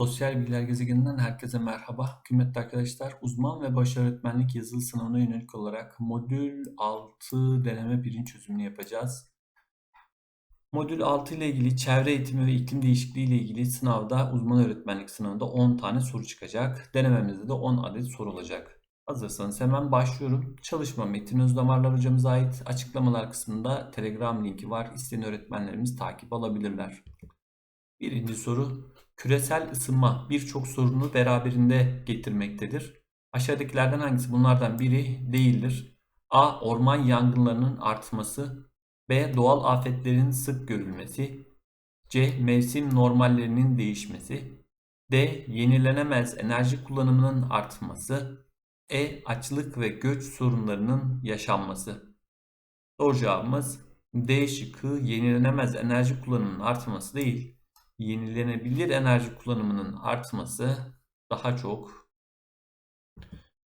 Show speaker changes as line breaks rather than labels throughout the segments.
Sosyal Bilgiler Gezegeninden herkese merhaba. Kıymetli arkadaşlar, uzman ve baş öğretmenlik yazılı sınavına yönelik olarak modül 6 deneme birinci çözümünü yapacağız. Modül 6 ile ilgili çevre eğitimi ve iklim değişikliği ile ilgili sınavda uzman öğretmenlik sınavında 10 tane soru çıkacak. Denememizde de 10 adet soru olacak. Hazırsanız hemen başlıyorum. Çalışma Metin Özdamarlar hocamıza ait açıklamalar kısmında Telegram linki var. İsteyen öğretmenlerimiz takip alabilirler. Birinci soru. Küresel ısınma birçok sorunu beraberinde getirmektedir. Aşağıdakilerden hangisi bunlardan biri değildir? A. Orman yangınlarının artması. B. Doğal afetlerin sık görülmesi. C. Mevsim normallerinin değişmesi. D. Yenilenemez enerji kullanımının artması. E. Açlık ve göç sorunlarının yaşanması. Doğru cevabımız D şıkkı yenilenemez enerji kullanımının artması değil, yenilenebilir enerji kullanımının artması daha çok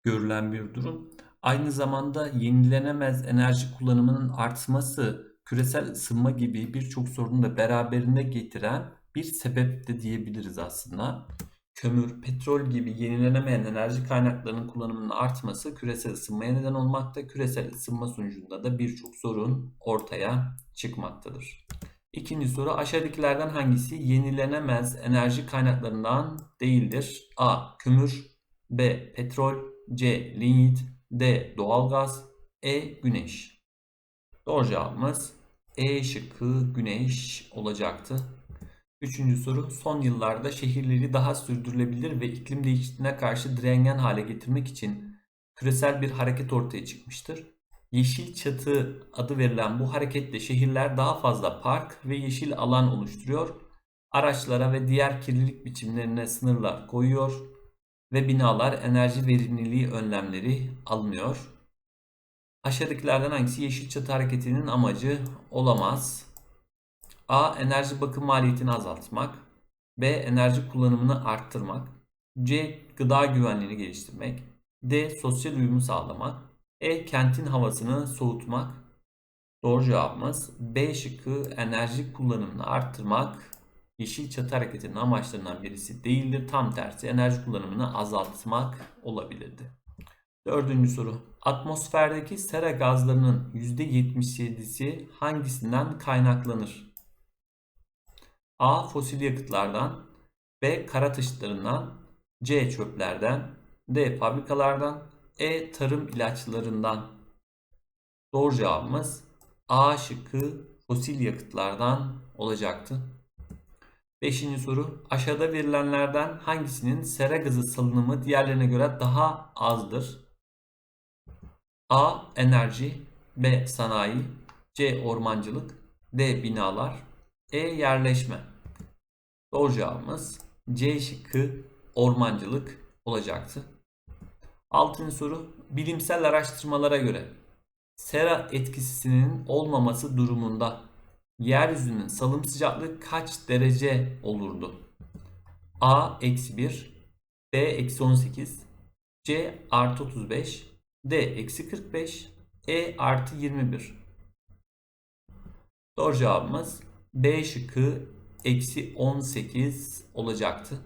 görülen bir durum. Aynı zamanda yenilenemez enerji kullanımının artması küresel ısınma gibi birçok sorunu da beraberinde getiren bir sebep de diyebiliriz aslında. Kömür, petrol gibi yenilenemeyen enerji kaynaklarının kullanımının artması küresel ısınmaya neden olmakta. Küresel ısınma sonucunda da birçok sorun ortaya çıkmaktadır. İkinci soru aşağıdakilerden hangisi yenilenemez enerji kaynaklarından değildir? A. Kömür B. Petrol C. Lignit D. Doğalgaz E. Güneş Doğru cevabımız E şıkkı güneş olacaktı. Üçüncü soru son yıllarda şehirleri daha sürdürülebilir ve iklim değişikliğine karşı direngen hale getirmek için küresel bir hareket ortaya çıkmıştır. Yeşil Çatı adı verilen bu hareketle şehirler daha fazla park ve yeşil alan oluşturuyor. Araçlara ve diğer kirlilik biçimlerine sınırlar koyuyor ve binalar enerji verimliliği önlemleri almıyor. Aşağıdakilerden hangisi Yeşil Çatı hareketinin amacı olamaz? A. Enerji bakım maliyetini azaltmak. B. Enerji kullanımını arttırmak. C. Gıda güvenliğini geliştirmek. D. Sosyal uyumu sağlamak. E. Kentin havasını soğutmak. Doğru cevabımız B şıkkı enerji kullanımını arttırmak Yeşil Çatı Hareketi'nin amaçlarından birisi değildir. Tam tersi enerji kullanımını azaltmak olabilirdi. Dördüncü soru. Atmosferdeki sera gazlarının %77'si hangisinden kaynaklanır? A. Fosil yakıtlardan B. Kara taşıtlarından C. Çöplerden D. Fabrikalardan e tarım ilaçlarından. Doğru cevabımız A şıkkı fosil yakıtlardan olacaktı. Beşinci soru. Aşağıda verilenlerden hangisinin sera gazı salınımı diğerlerine göre daha azdır? A. Enerji B. Sanayi C. Ormancılık D. Binalar E. Yerleşme Doğru cevabımız C şıkkı ormancılık olacaktı. Altıncı soru. Bilimsel araştırmalara göre sera etkisinin olmaması durumunda yeryüzünün salım sıcaklığı kaç derece olurdu? A eksi 1, B eksi 18, C artı 35, D eksi 45, E artı 21. Doğru cevabımız B şıkkı eksi 18 olacaktı.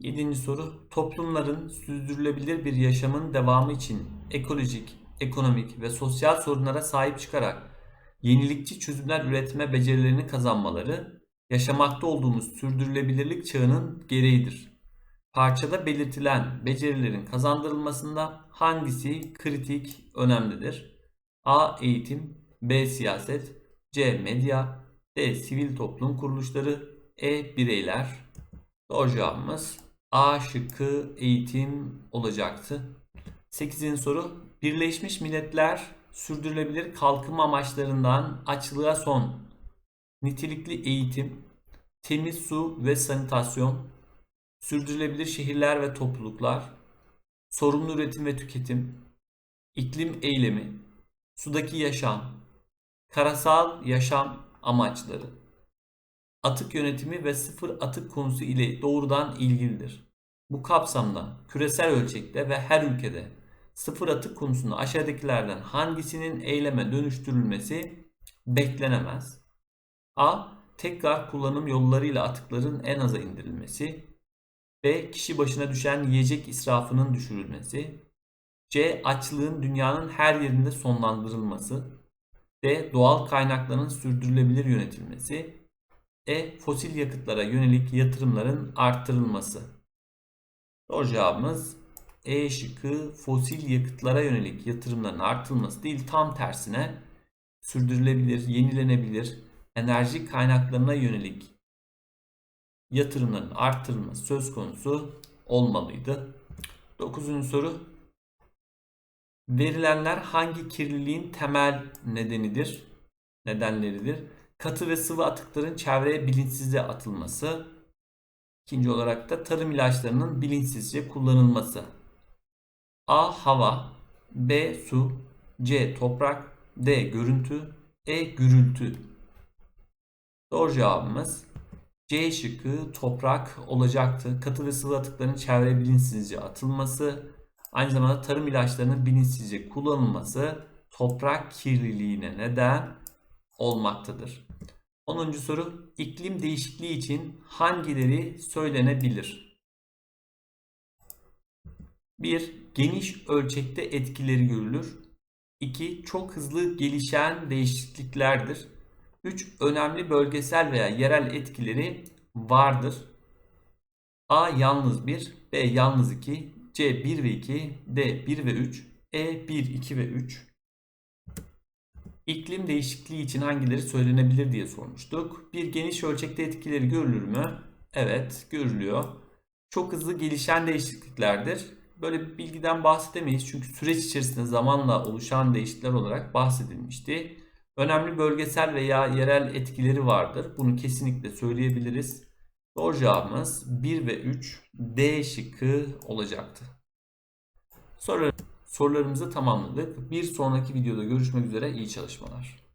Yedinci soru. Toplumların sürdürülebilir bir yaşamın devamı için ekolojik, ekonomik ve sosyal sorunlara sahip çıkarak yenilikçi çözümler üretme becerilerini kazanmaları yaşamakta olduğumuz sürdürülebilirlik çağının gereğidir. Parçada belirtilen becerilerin kazandırılmasında hangisi kritik önemlidir? A. Eğitim B. Siyaset C. Medya D. Sivil toplum kuruluşları E. Bireyler Doğru cevabımız A şıkkı eğitim olacaktı. 8. soru. Birleşmiş Milletler sürdürülebilir kalkınma amaçlarından açlığa son nitelikli eğitim, temiz su ve sanitasyon, sürdürülebilir şehirler ve topluluklar, sorumlu üretim ve tüketim, iklim eylemi, sudaki yaşam, karasal yaşam amaçları, atık yönetimi ve sıfır atık konusu ile doğrudan ilgilidir. Bu kapsamda küresel ölçekte ve her ülkede sıfır atık konusunda aşağıdakilerden hangisinin eyleme dönüştürülmesi beklenemez? A. Tekrar kullanım yollarıyla atıkların en aza indirilmesi. B. Kişi başına düşen yiyecek israfının düşürülmesi. C. Açlığın dünyanın her yerinde sonlandırılması. D. Doğal kaynakların sürdürülebilir yönetilmesi. E. Fosil yakıtlara yönelik yatırımların arttırılması. Doğru cevabımız E şıkkı fosil yakıtlara yönelik yatırımların artırılması değil tam tersine sürdürülebilir, yenilenebilir enerji kaynaklarına yönelik yatırımların arttırılması söz konusu olmalıydı. Dokuzuncu soru. Verilenler hangi kirliliğin temel nedenidir? Nedenleridir. Katı ve sıvı atıkların çevreye bilinçsizce atılması. İkinci olarak da tarım ilaçlarının bilinçsizce kullanılması. A. Hava B. Su C. Toprak D. Görüntü E. Gürültü Doğru cevabımız C şıkkı toprak olacaktı. Katı ve sıvı atıkların çevreye bilinçsizce atılması, aynı zamanda tarım ilaçlarının bilinçsizce kullanılması toprak kirliliğine neden olmaktadır. 10. soru iklim değişikliği için hangileri söylenebilir? 1. Geniş ölçekte etkileri görülür. 2. Çok hızlı gelişen değişikliklerdir. 3. Önemli bölgesel veya yerel etkileri vardır. A yalnız 1, B yalnız 2, C 1 ve 2, D 1 ve 3, E 1, 2 ve 3. İklim değişikliği için hangileri söylenebilir diye sormuştuk. Bir geniş ölçekte etkileri görülür mü? Evet, görülüyor. Çok hızlı gelişen değişikliklerdir. Böyle bir bilgiden bahsedemeyiz çünkü süreç içerisinde zamanla oluşan değişiklikler olarak bahsedilmişti. Önemli bölgesel veya yerel etkileri vardır. Bunu kesinlikle söyleyebiliriz. Doğru cevabımız 1 ve 3 D şıkkı olacaktı. Soru, sorularımızı tamamladık. Bir sonraki videoda görüşmek üzere. İyi çalışmalar.